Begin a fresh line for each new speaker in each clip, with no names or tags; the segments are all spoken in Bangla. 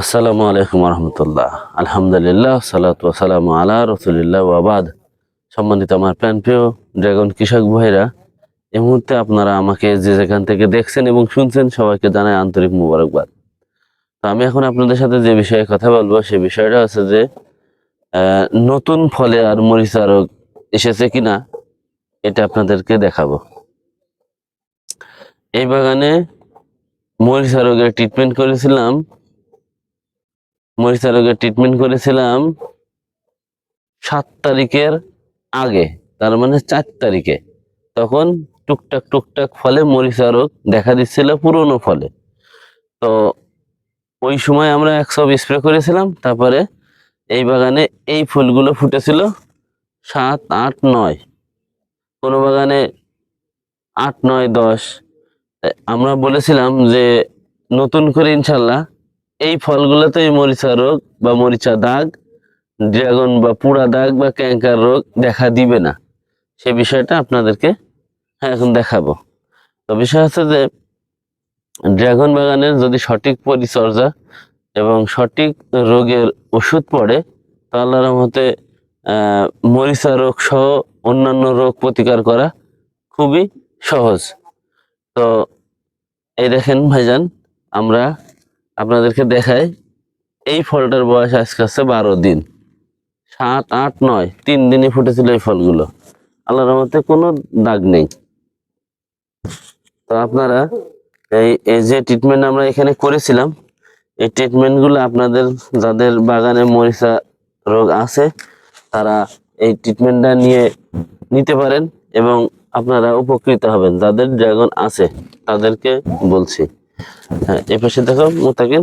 আসসালামু আলাইকুম রহমতুল্লাহ আলহামদুলিল্লাহ, সালাতু সালাম আলা রসুলিল্লাহ ওয়াবাদ সম্মানিত আমার প্যান প্রিয় ড্রাগন কৃষক ভাইরা, এই মুহূর্তে আপনারা আমাকে যে যেখান থেকে দেখছেন এবং শুনছেন সবাইকে জানাই আন্তরিক মুবারকবাদ। তো আমি এখন আপনাদের সাথে যে বিষয়ে কথা বলব সে বিষয়টা হচ্ছে যে নতুন ফলে আর মরিচা রোগ এসেছে কিনা, এটা আপনাদেরকে দেখাবো। এই বাগানে মরিচা রোগের ট্রিটমেন্ট করেছিলাম মরিচা রোগের ট্রিটমেন্ট করেছিলাম সাত তারিখের আগে, তার মানে চার তারিখে। তখন টুকটাক টুকটাক ফলে মরিচা রোগ দেখা দিচ্ছিল পুরনো ফলে। তো ওই সময় আমরা একশো স্প্রে করেছিলাম, তারপরে এই বাগানে এই ফুলগুলো ফুটেছিল সাত, আট, নয়। কোনো বাগানে আট, নয়, দশ। আমরা বলেছিলাম যে নতুন করে ইনশাল্লাহ এই ফলগুলোতে এই মরিচা রোগ বা মরিচা দাগ, ড্রাগন বা পুরা দাগ বা ক্যাঙ্কার রোগ দেখা দিবে না। সে বিষয়টা আপনাদেরকে হ্যাঁ এখন দেখাবো। তো বিষয় হচ্ছে যে, ড্রাগন বাগানের যদি সঠিক পরিচর্যা এবং সঠিক রোগের ওষুধ পড়ে, তাহলে রহমতে মরিচা রোগ সহ অন্যান্য রোগ প্রতিকার করা খুবই সহজ। তো এই দেখেন ভাইজান, আমরা আপনাদেরকে দেখাই, এই ফলটার বয়স আজকে আছে বারো দিন। সাত, আট, নয়, তিন দিনে ফুটেছিল এই ফলগুলো। আল্লাহর রহমতে কোনো দাগ নেই। তো আপনারা এই যে ট্রিটমেন্ট আমরা এখানে করেছিলাম, এই ট্রিটমেন্টগুলো আপনাদের, যাদের বাগানে মরিচা রোগ আছে, তারা এই ট্রিটমেন্টটা নিয়ে নিতে পারেন এবং আপনারা উপকৃত হবেন। যাদের ড্রাগন আছে, তাদেরকে বলছি। হ্যাঁ পাশে দেখো মোতাকিন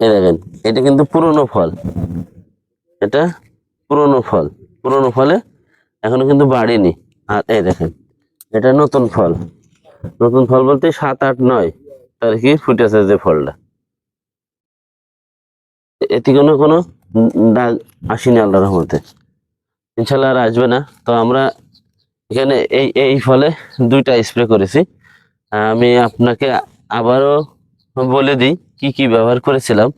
এই দেখেন, এটা কিন্তু পুরনো ফল। এটা পুরনো ফল। পুরনো ফলে এখনও কিন্তু বাড়েনি। আর এই দেখেন, এটা নতুন ফল। নতুন ফল বলতে সাত, আট, নয় তারিখে ফুটেছে যে ফলটা। এতে কোনো কোনো দাগ আসেনি আল্লাহ রহমতে। ইনশাল্লাহ আর আসবে না। তো আমরা এখানে এই এই ফলে দুইটা স্প্রে করেছি। আমি আপনাকে আবারও বলে দিই কি কি ব্যবহার করেছিলাম।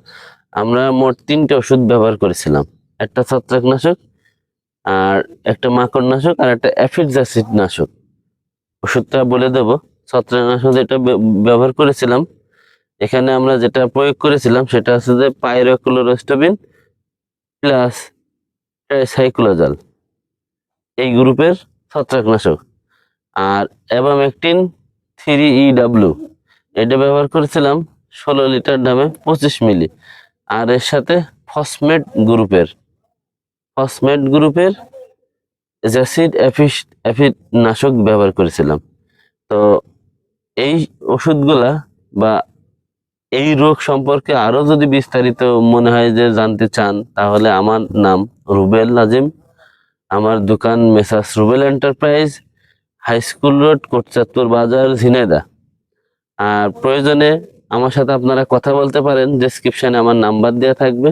আমরা মোট তিনটে ওষুধ ব্যবহার করেছিলাম। একটা ছত্রাকনাশক আর একটা মাকড়নাশক আর একটা অ্যাফিড অ্যাসিড নাশক ওষুধটা বলে দেব। ছত্রাকনাশক যেটা ব্য- ব্যবহার করেছিলাম, এখানে আমরা যেটা প্রয়োগ করেছিলাম সেটা হচ্ছে যে পাইরোক্লোরোস্টোবিন প্লাস সাইক্লোজাল এই গ্রুপের ছত্রাকনাশক। আর অ্যাবামেকটিন থ্রি ই ডাব্লু এটা ব্যবহার করেছিলাম ষোলো লিটার দামে পঁচিশ মিলি। আর এর সাথে ফসমেট গ্রুপের ফসমেট গ্রুপের জ্যাসিড অ্যাফিস অ্যাফিড নাশক ব্যবহার করেছিলাম। তো এই ওষুধগুলা বা এই রোগ সম্পর্কে আরও যদি বিস্তারিত মনে হয় যে জানতে চান, তাহলে আমার নাম রুবেল নাজিম। আমার দোকান Messrs Rubel enterprise high school road Kotchandpur বাজার ঝিনাইদা আর প্রয়োজনে আমার সাথে আপনারা কথা বলতে পারেন ডেসক্রিপশনে আমার নাম্বার দেওয়া থাকবে।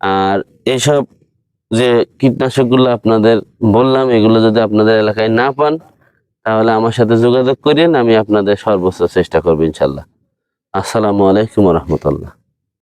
আর এইসব যে কীটনাশকগুলো আপনাদের বললাম, এগুলো যদি আপনাদের এলাকায় না পান, তাহলে আমার সাথে যোগাযোগ করিয়েন, আমি আপনাদের সর্বোচ্চ চেষ্টা করব ইনশাল্লাহ। আসসালামু আলাইকুম রহমতুল্লাহ।